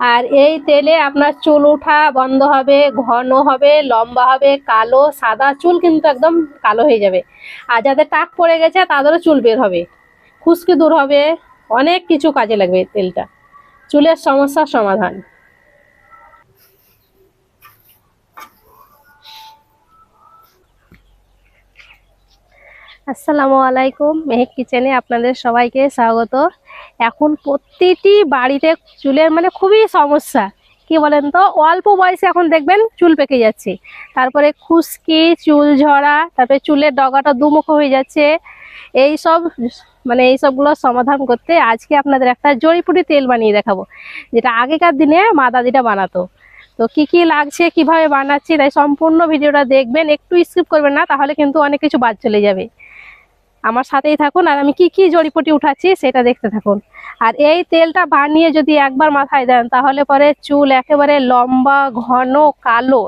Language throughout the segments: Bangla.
আর এই তেলে আপনার চুল ওঠা বন্ধ হবে, ঘন হবে, লম্বা হবে, কালো, সাদা চুল কিন্তু একদম কালো হয়ে যাবে। আর যাদের টাক পড়ে গেছে তাদেরও চুল বের হবে। খুশকি দূর হবে, অনেক কিছু কাজে লাগবে তেলটা। চুলের সমস্যার সমাধান। আসসালামু আলাইকুম, মেহেক কিচেনে আপনাদের সবাইকে স্বাগত। এখন প্রতিটি বাড়িতে চুলের মানে খুবই সমস্যা। কি বলেন তো? অল্প বয়সে এখন দেখবেন চুল পেকে যাচ্ছে। তারপরে খুশকি, চুল ঝরা, তারপরে চুলের ডগাটা দুমুখো হয়ে যাচ্ছে। এই সব মানে এই সবগুলো সমাধান করতে আজকে আপনাদের একটা জড়িপুটি তেল বানিয়ে দেখাবো, যেটা আগেকার দিনে মা দাদিটা বানাতো। তো কি কি লাগছে, কীভাবে বানাচ্ছি, তাই সম্পূর্ণ ভিডিওটা দেখবেন। একটু স্কিপ করবেন না, তাহলে কিন্তু অনেক কিছু বাদ চলে যাবে। আমার সাথেই থাকুন আর আমি কি কি জড়িপটি উঠাচ্ছি সেটা দেখতে থাকুন। আর এই তেলটা বানিয়ে যদি একবার মাথায় দেন, তাহলে পরে চুল একেবারে লম্বা, ঘন, কালো,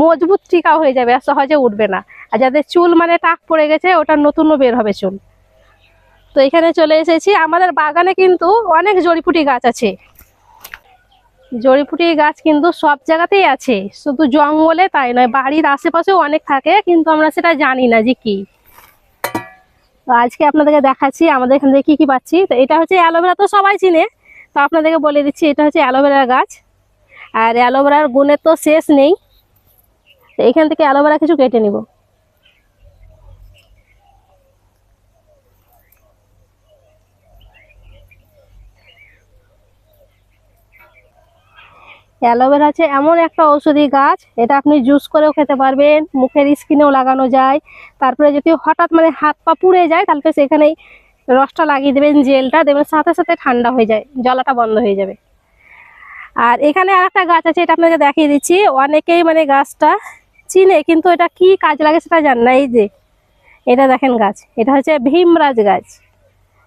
মজবুত টিকা হয়ে যাবে আর সহজে উঠবে না। আর যাদের চুল মানে টাক পড়ে গেছে, ওটা নতুনও বের হবে চুল। তো এখানে চলে এসেছি। আমাদের বাগানে কিন্তু অনেক জড়িপুটি গাছ আছে। জড়িপুটি গাছ কিন্তু সব জায়গাতেই আছে। শুধু জঙ্গলে তাই নয়, বাড়ির আশেপাশেও অনেক থাকে, কিন্তু আমরা সেটা জানি না যে কি। তো আজকে আপনাদেরকে দেখাচ্ছি আমাদের এখান থেকে কী কী পাচ্ছি। তো এটা হচ্ছে অ্যালোভেরা তো সবাই চিনে। তো আপনাদেরকে বলে দিচ্ছি, এটা হচ্ছে অ্যালোভেরার গাছ। আর অ্যালোভেরার গুণের তো শেষ নেই। তো এখান থেকে অ্যালোভেরা কিছু কেটে নিব। অ্যালোভেরা হচ্ছে এমন একটা ঔষধি গাছ, এটা আপনি জুস করেও খেতে পারবেন, মুখের স্কিনেও লাগানো যায়। তারপরে যদি হঠাৎ মানে হাত পা পুড়ে যায়, তাহলে সেখানেই রসটা লাগিয়ে দেবেন, জেলটা দেবেন, সাথে সাথে ঠান্ডা হয়ে যায় জলাটা বন্ধ হয়ে যাবে। আর এখানে আর একটা গাছ আছে, এটা আপনাকে দেখিয়ে দিচ্ছি। অনেকেই মানে গাছটা চিনে, কিন্তু এটা কি কাজ লাগে সেটা জান না। এই যে, এটা দেখেন গাছ, এটা হচ্ছে ভীমরাজ গাছ।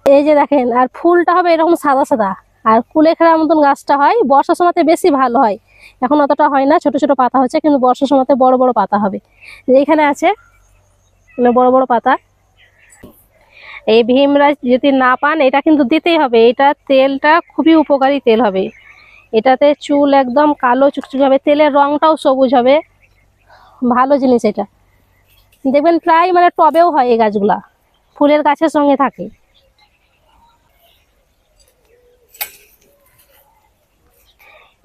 এই যে দেখেন, আর ফুলটা হবে এরকম সাদা সাদা। আর কুলেখাড়ার মতন গাছটা হয়, বর্ষার সময়তে বেশি ভালো হয়। এখন অতটা হয় না, ছোট ছোট পাতা হচ্ছে, কিন্তু বর্ষার সময়তে বড় বড় পাতা হবে। যে এখানে আছে এখানে বড় বড় পাতা। এই ভীমরাজ যদি না পান, এটা কিন্তু দিতেই হবে। এটা তেলটা খুবই উপকারী তেল হবে। এটাতে চুল একদম কালো চুকচুক হবে, তেলের রংটাও সবুজ হবে। ভালো জিনিস এটা। দেখবেন প্রায় মানে টবেও হয় এই গাছগুলা। ফুলের গাছের সঙ্গে থাকে।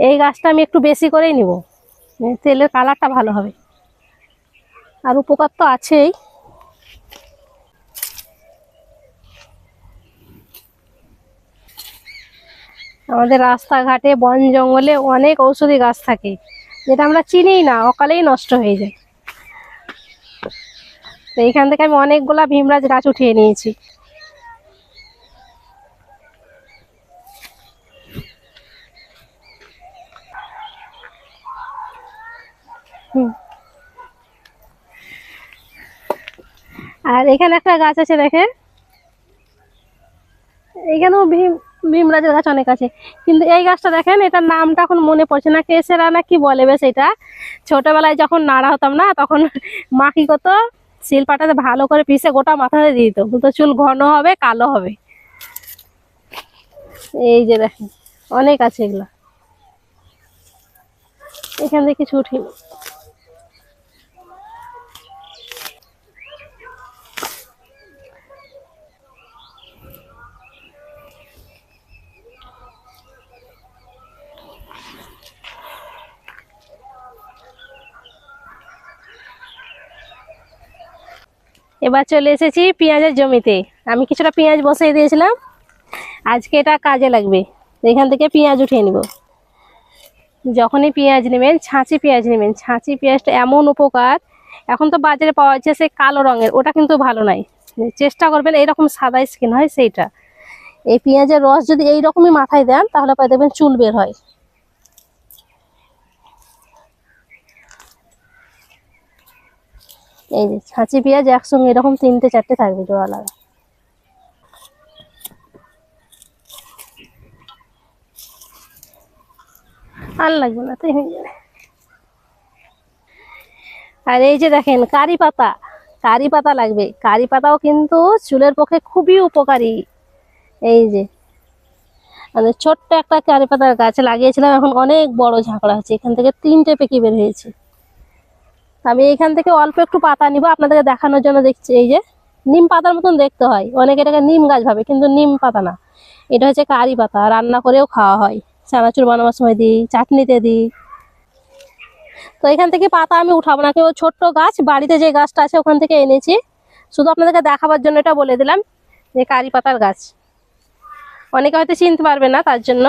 এই গাছটা আমি একটু বেশি করেই নিব। তেলের কালারটা ভালো হবে। আর উপকার তো আছেই। আমাদের রাস্তাঘাটে, বন জঙ্গলে অনেক ঔষধি গাছ থাকে, যেটা আমরা চিনিই না, অকালেই নষ্ট হয়ে যায়। তো এইখান থেকে আমি অনেকগুলা ভীমরাজ গাছ উঠিয়ে নিয়েছি। আর এখানে একটা গাছ আছে দেখেন। এখানেও ভীম, ভীমরাজের গাছ অনেক আছে। কিন্তু এই গাছটা দেখেন, এটার নামটা এখন মনে পড়ছে না, কেসেরা না কি বলে বেশ এটা। ছোটবেলায় যখন নাড়া হতাম না, তখন মা কি করতো, শিলপাটাতে ভালো করে পিষে গোটা মাথাতে দিয়ে দিত। তো চুল ঘন হবে, কালো হবে। এই যে দেখেন, অনেক আছে এগুলো। এখান থেকে কিছু এবার চলে এসেছি পেঁয়াজের জমিতে। আমি কিছুটা পেঁয়াজ বসিয়ে দিয়েছিলাম। আজকে এটা কাজে লাগবে। এখান থেকে পেঁয়াজ উঠিয়ে নিব। যখনই পেঁয়াজ নেবেন, ছাঁচি পেঁয়াজ নেবেন। ছাঁচি পেঁয়াজটা এমন উপকার, এখন তো বাজারে পাওয়া যাচ্ছে সে কালো রঙের, ওটা কিন্তু ভালো নয় চেষ্টা করবেন এইরকম সাদা স্কিন হয় সেইটা। এই পেঁয়াজের রস যদি এইরকমই মাথায় দেন, তাহলে দেখবেন চুল বের হয়। এই যে ছাঁচি পেঁয়াজ একসঙ্গে এরকম তিনটে, চারটে থাকবে জোড়া লাগা আর লাগবে না, তাই হয়ে যাবে আর এই যে দেখেন, কারি পাতা। কারি পাতা লাগবে। কারি পাতাও কিন্তু চুলের পক্ষে খুবই উপকারী। এই যে মানে ছোট্ট একটা কারি পাতার গাছ লাগিয়েছিলাম, এখন অনেক বড় ঝাঁকড়া হচ্ছে। এখান থেকে তিনটে পেকি বের হয়েছে। আমি এখান থেকে অল্প একটু পাতা নিব, আপনাদেরকে দেখানোর জন্য দেখছি, এই যে নিম পাতার মতন দেখতে হয়। অনেকে এটাকে নিম গাছ ভাবে, কিন্তু নিম পাতা না। এটা হচ্ছে কারি পাতা, রান্না করেও খাওয়া হয়। চানাচুর বানানোর সময় দিই, চাটনিতে দিই। তো এখান থেকে পাতা আমি উঠাবো না কেউ ছোট্ট গাছ, বাড়িতে যে গাছটা আছে ওখান থেকে এনেছি। শুধু আপনাদেরকে দেখাবার জন্য এটা বলে দিলাম, যে কারি পাতার গাছ। অনেকে হয়তো চিনতে পারবে না তার জন্য।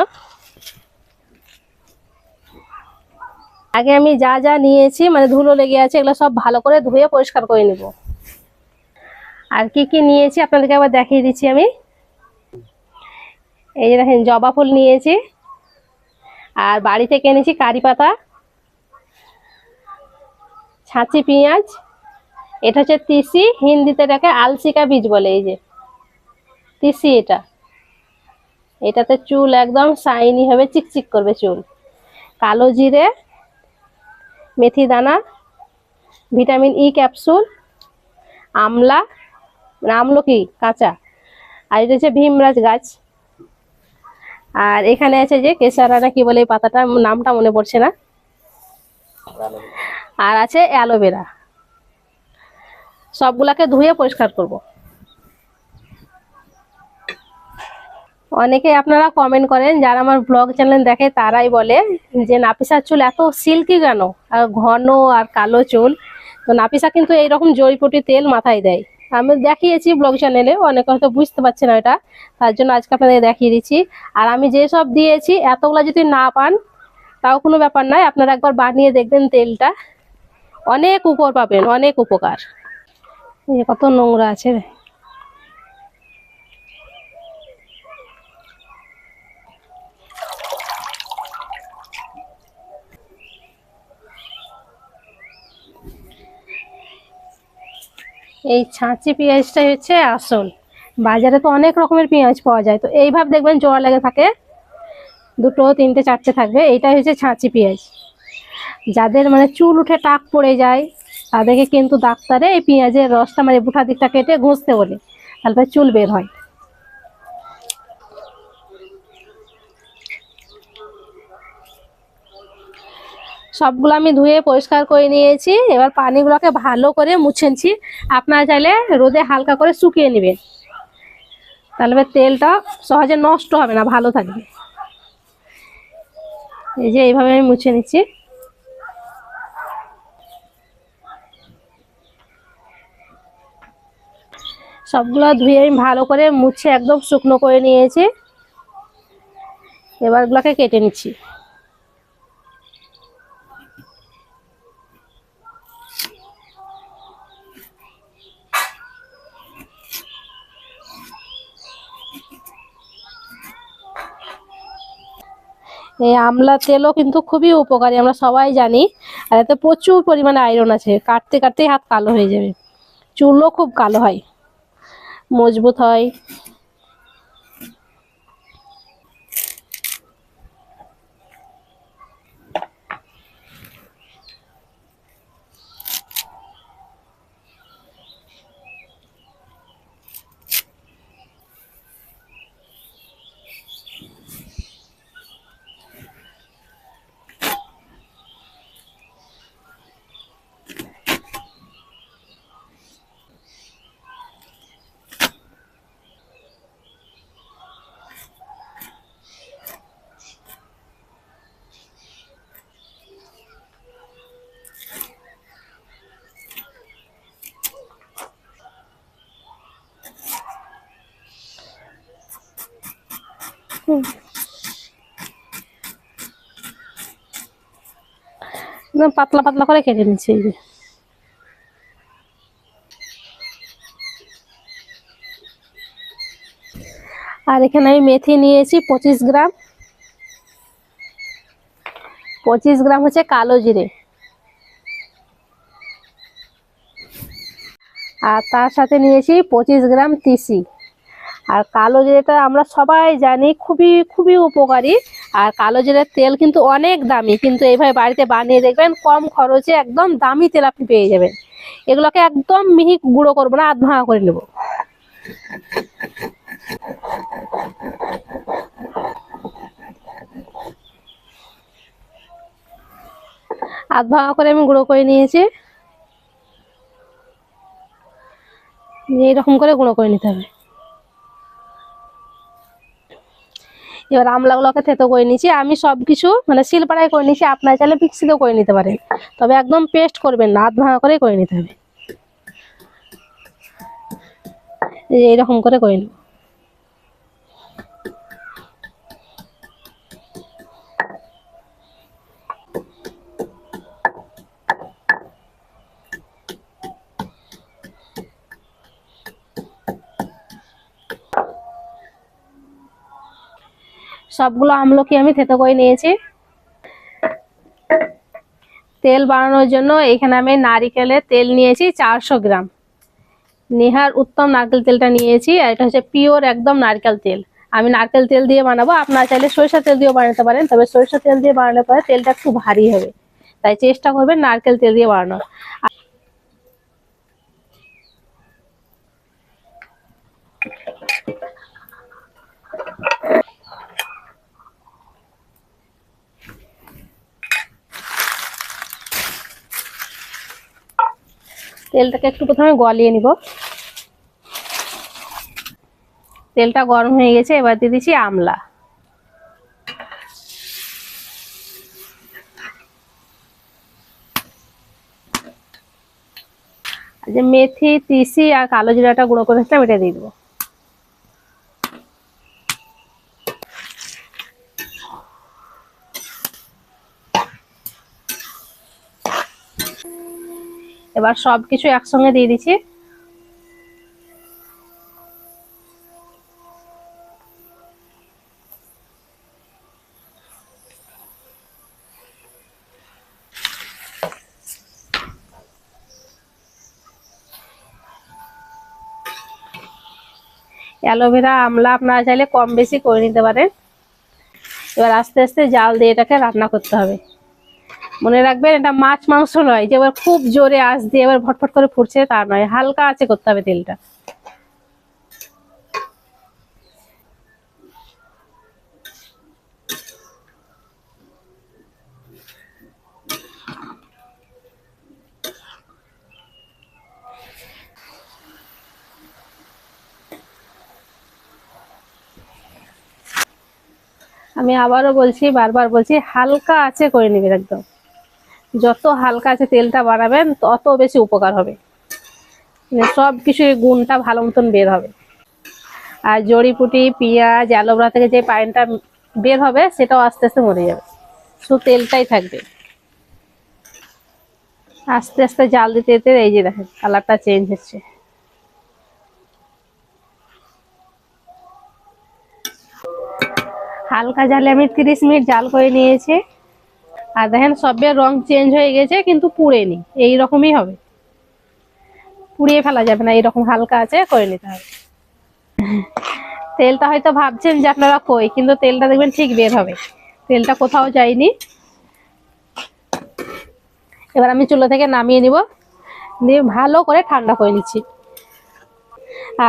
আগে আমি যা যা নিয়েছি মানে ধুলো লেগে আছে, এগুলো সব ভালো করে ধুয়ে পরিষ্কার করে নেব। আর কি কি নিয়েছি আপনাদেরকে আবার দেখিয়ে দিচ্ছি আমি। এই যে দেখেন, জবা ফুল নিয়েছি। আর বাড়ি থেকে এনেছি কারি পাতা। ছাঁচি পেঁয়াজ। এটা হচ্ছে তিসি, হিন্দিতে এটাকে আলসিকা বীজ বলে এই যে। তিসি এটা। এটাতে চুল একদম শাইনি হবে, চিকচিক করবে চুল। কালো জিরে মেথি দানা ভিটামিন ই ক্যাপসুল, আমলা, আমলকি, কাঁচা। আর এটা হচ্ছে ভীমরাজ গাছ। আর এখানে আছে যে কেসারা না কি বলে এই পাতাটা, নামটা মনে পড়ছে না। আর আছে অ্যালোভেরা। সবগুলাকে ধুয়ে পরিষ্কার করব। অনেকে আপনারা কমেন্ট করেন, যারা আমার ব্লগ চ্যানেল দেখে তারাই বলে যে, নাপিসার চুল এত সিল্কি কেন? আর ঘন আর কালো চুল। তো নাপিসা কিন্তু এইরকম জড়িপটি তেল মাথায় দেয়। আমি দেখিয়েছি ব্লগ চ্যানেলে অনেকে হয়তো বুঝতে পারছে না এটা। তার জন্য আজকে আপনাদের দেখিয়ে দিচ্ছি। আর আমি যেসব দিয়েছি, এতগুলো যদি না পান, তাও কোনো ব্যাপার নয়। আপনারা একবার বানিয়ে দেখবেন তেলটা। অনেক উপর পাবেন, অনেক উপকার। কত নোংরা আছে এই ছাঁচি পেঁয়াজটাই হচ্ছে আসল। বাজারে তো অনেক রকমের পেঁয়াজ পাওয়া যায়। তো এইভাবে দেখবেন জোড়া লেগে থাকে। দুটো, তিনটে, চারটে থাকবে। এইটাই হচ্ছে ছাঁচি পেঁয়াজ। যাদের মানে চুল উঠে টাক পড়ে যায়, তাদেরকে কিন্তু ডাক্তারে এই পেঁয়াজের রসটা মানে বুঠা দিকটা কেটে ঘষতে বলে। তারপরে চুল বের হয়। সবগুলো আমি ধুয়ে পরিষ্কার করে নিয়েছি। এবার পানিগুলোকে ভালো করে মুছে নিচ্ছি আপনারা চাইলে রোদে হালকা করে শুকিয়ে নেবেন। তাহলে তেলটা সহজে নষ্ট হবে না, ভালো থাকবে। এই যে এইভাবে আমি মুছে নিচ্ছি। সবগুলো ধুয়ে আমি ভালো করে মুছে একদম শুকনো করে নিয়েছি। এবার এগুলোকে কেটে নিচ্ছি। এই আমলা তেলও কিন্তু খুবই উপকারী, আমরা সবাই জানি। আর এতে প্রচুর পরিমাণে আয়রন আছে, কাটতে, কাটতেই হাত কালো হয়ে যাবে। চুলও খুব কালো হয়, মজবুত হয়। একদম পাতলা পাতলা করে কেটে নিচ্ছি এই যে। আর এখানে আমি মেথি নিয়েছি পঁচিশ গ্রাম। পঁচিশ গ্রাম হচ্ছে কালো জিরে। আর তার সাথে নিয়েছি পঁচিশ গ্রাম তিসি। আর কালো জিরেটা আমরা সবাই জানি খুবই খুবই উপকারী। আর কালো জিরের তেল কিন্তু অনেক দামি, কিন্তু এইভাবে বাড়িতে বানিয়ে দেখবেন কম খরচে একদম দামি তেল আপনি পেয়ে যাবেন। এগুলোকে একদম মিহি গুঁড়ো করব না, আধ ভাঙা করে নেব। আধ ভাঙা করে আমি গুঁড়ো করে নিয়েছি। এইরকম করে গুঁড়ো করে নিতে হবে। এবার আমলাগুলোকে থেতো করে নিয়েছি। আমি সব কিছু মানে শিলপাড়ায় করে নিয়েছি, আপনার চাইলে মিক্সিতেও করে নিতে পারেন। তবে একদম পেস্ট করবেন না আধ ভাঙা করে করে নিতে হবে। এইরকম করে করে নেব। সবগুলো আমলকি আমি থেতো করে নিয়েছি। তেল বানানোর জন্য এখানে আমি নারিকেলের তেল নিয়েছি চারশো গ্রাম। নেহার উত্তম নারকেল তেলটা নিয়েছি আর এটা হচ্ছে পিওর একদম নারকেল তেল। আমি নারকেল তেল দিয়ে বানাবো, আপনারা চাইলে সরিষা তেল দিয়েও বানাতে পারেন, তবে সরিষা তেল দিয়ে বানালে পরে তেলটা একটু ভারী হবে। তাই চেষ্টা করবেন নারকেল তেল দিয়ে বানানোর। তেলটাকে একটু প্রথমে গলিয়ে নিব। তেলটা গরম হয়ে গেছে, এবার দিয়ে দিচ্ছি আমলা। যে মেথি, তিসি আর কালো জিরাটা গুঁড়ো করে এটা দিয়ে দেবো। এবার সব কিছু একসঙ্গে দিয়ে দিচ্ছি। অ্যালোভেরা, আমলা আপনারা চাইলে কম বেশি করে নিতে পারেন। এবার আস্তে আস্তে জাল দিয়ে এটাকে রান্না করতে হবে। মনে রাখবেন, এটা মাছ মাংস নয়, যে এবার খুব জোরে আঁচ দিয়ে এবার ফটফট করে ফুটছে তা নয়, হালকা আছে করতে হবে তেলটা। আমি আবারও বলছি, বারবার বলছি, হালকা আছে করে নেবেন একদম। যত হালকা আছে তেলটা বাড়াবেন, তত বেশি উপকার হবে। মানে সব কিছুর গুণটা ভালো মতন বের হবে। আর জড়িপুটি, পেঁয়াজ, অ্যালোভেরা থেকে যে পাইনটা বের হবে, সেটাও আস্তে আস্তে মরে যাবে। শুধু তেলটাই থাকবে। আস্তে আস্তে জাল দিতে দিতে এই যে দেখেন, কালারটা চেঞ্জ হচ্ছে। হালকা জালে আমি তিরিশ মিনিট জাল করে নিয়েছি। আর দেখেন সবের রং চেঞ্জ হয়ে গেছে, কিন্তু পুড়েনি এই রকমই হবে। পুড়িয়ে ফেলা যাবে না এরকম হালকা আছে, করে নিতে হবে। তেলটা হয়তো ভাবছেন যে আপনারা কই, কিন্তু তেলটা দেখবেন ঠিক বের হবে। তেলটা কোথাও যায়নি। এবার আমি চুলো থেকে নামিয়ে নিব। নিয়ে ভালো করে ঠান্ডা করে নিচ্ছি।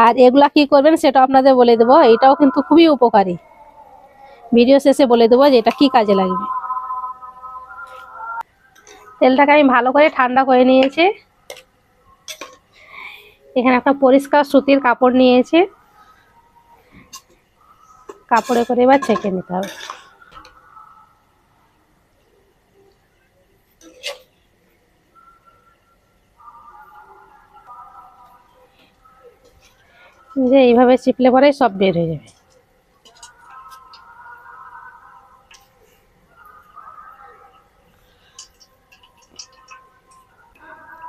আর এগুলা কি করবেন সেটা আপনাদের বলে দেবো। এটাও কিন্তু খুবই উপকারী। ভিডিও শেষে বলে দেবো যে এটা কি কাজে লাগবে। তেলটাকে আমি ভালো করে ঠান্ডা করে নিয়েছি। এখানে একটা পরিষ্কার সুতির কাপড় নিয়েছি। কাপড়ে করে এবার ছেঁকে নিতে হবে। যে এইভাবে চিপলে পরে সব বের হয়ে যাবে।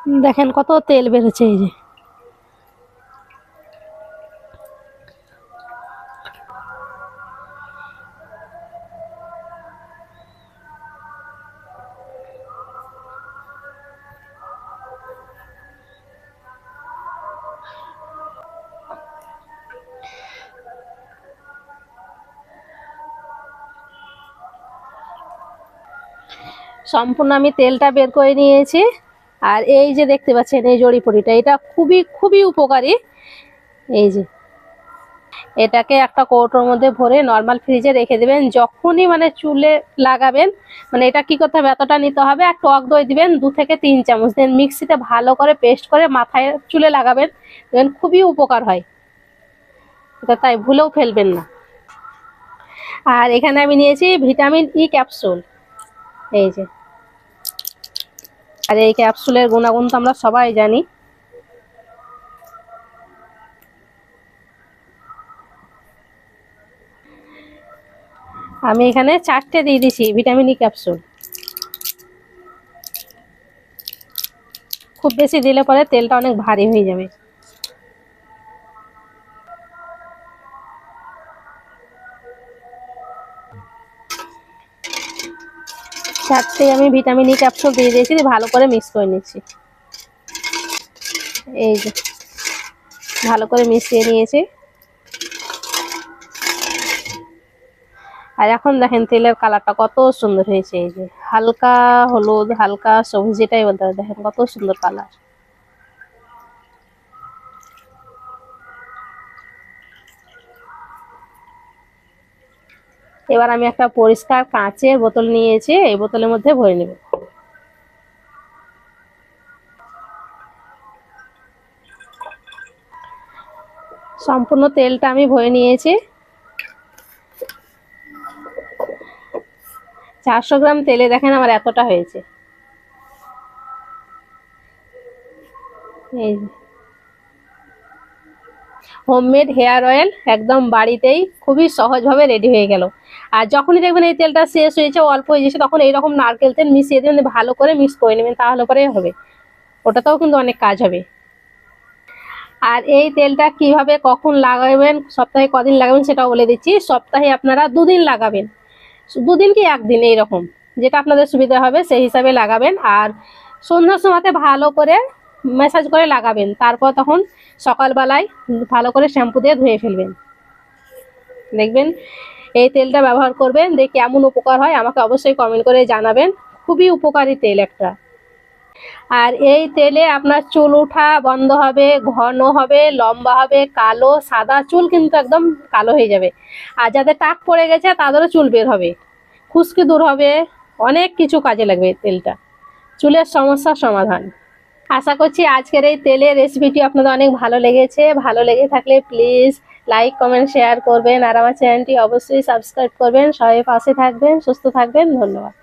দেখেন কত তেল বেরোচ্ছে এই যে। সম্পূর্ণ আমি তেলটা বের করে নিয়েছি। আর এই যে দেখতে পাচ্ছেন, এই জড়িপড়িটা এটা খুবই খুবই উপকারী। এই যে, এটাকে একটা কৌটোর মধ্যে ভরে নর্মাল ফ্রিজে রেখে দেবেন। যখনই মানে চুলে লাগাবেন মানে এটা কি করতে হবে, এতটা নিতে হবে, আর টক দই দিবেন দু থেকে তিন চামচ। দেন মিক্সিতে ভালো করে পেস্ট করে মাথায় চুলে লাগাবেন। দেখবেন খুবই উপকার হয়। এটা তাই ভুলেও ফেলবেন না। আর এখানে আমি নিয়েছি ভিটামিন ই ক্যাপসুল এই যে আর এই ক্যাপসুলের গুণাগুণ তো আমরা সবাই জানি। আমি এখানে চারটে দিয়ে দিছি, ভিটামিন ই ক্যাপসুল। খুব বেশি দিলে পরে তেলটা অনেক ভারী হয়ে যাবে। চারটে আমি ভিটামিন ই ক্যাপসুল দিয়ে দিয়েছি, দিয়ে ভালো করে মিক্স করে নিচ্ছি এই যে, ভালো করে মিশিয়ে নিয়েছি। আর এখন দেখেন তেলের কালারটা কত সুন্দর হয়েছে, এই যে। হালকা হলুদ, হালকা সবুজ, যেটাই বলতে হবে দেখেন কত সুন্দর কালার এবার আমি একটা পরিষ্কার কাঁচের বোতল নিয়েছি, এই বোতলের মধ্যে ভরে নেব। সম্পূর্ণ তেলটা আমি ভরে নিয়েছি। চারশো গ্রাম তেলে দেখেন আমার এতটা হয়েছে। এই হোমমেড হেয়ার অয়েল একদম বাড়িতেই খুবই সহজভাবে রেডি হয়ে গেল। আর যখনই দেখবেন এই তেলটা শেষ হয়েছে, অল্প হয়ে যাচ্ছে তখন এইরকম নারকেল তেল মিশিয়ে দেবেন, ভালো করে মিক্স করে নেবেন, তাহলে পরে হবে। ওটাতেও কিন্তু অনেক কাজ হবে। আর এই তেলটা কীভাবে কখন লাগাবেন, সপ্তাহে কদিন লাগাবেন সেটাও বলে দিচ্ছি। সপ্তাহে আপনারা দুদিন লাগাবেন। দুদিন কি একদিন এইরকম, যেটা আপনাদের সুবিধা হবে সেই হিসাবে লাগাবেন। আর সন্ধ্যার সময়তে ভালো করে ম্যাসাজ করে লাগাবেন। তারপর তখন সকালবেলায় ভালো করে শ্যাম্পু দিয়ে ধুয়ে ফেলবেন। দেখবেন এই তেলটা ব্যবহার করবেন দেখে কেমন উপকার হয় আমাকে অবশ্যই কমেন্ট করে জানাবেন। খুবই উপকারী তেল একটা। আর এই তেলে আপনার চুল ওঠা বন্ধ হবে, ঘন হবে, লম্বা হবে, কালো, সাদা চুল কিন্তু একদম কালো হয়ে যাবে। আর যাদের টাক পড়ে গেছে, তাদেরও চুল বের হবে। খুশকি দূর হবে। অনেক কিছু কাজে লাগবে তেলটা। চুলের সমস্যার সমাধান। আশা করছি আজকের এই তেলের রেসিপিটি আপনাদের অনেক ভালো লেগেছে। ভালো লেগে থাকলে প্লিজ লাইক কমেন্ট শেয়ার করবেন। আর আমার চ্যানেলটি অবশ্যই সাবস্ক্রাইব করবেন। সবাই পাশে থাকবেন, সুস্থ থাকবেন। ধন্যবাদ।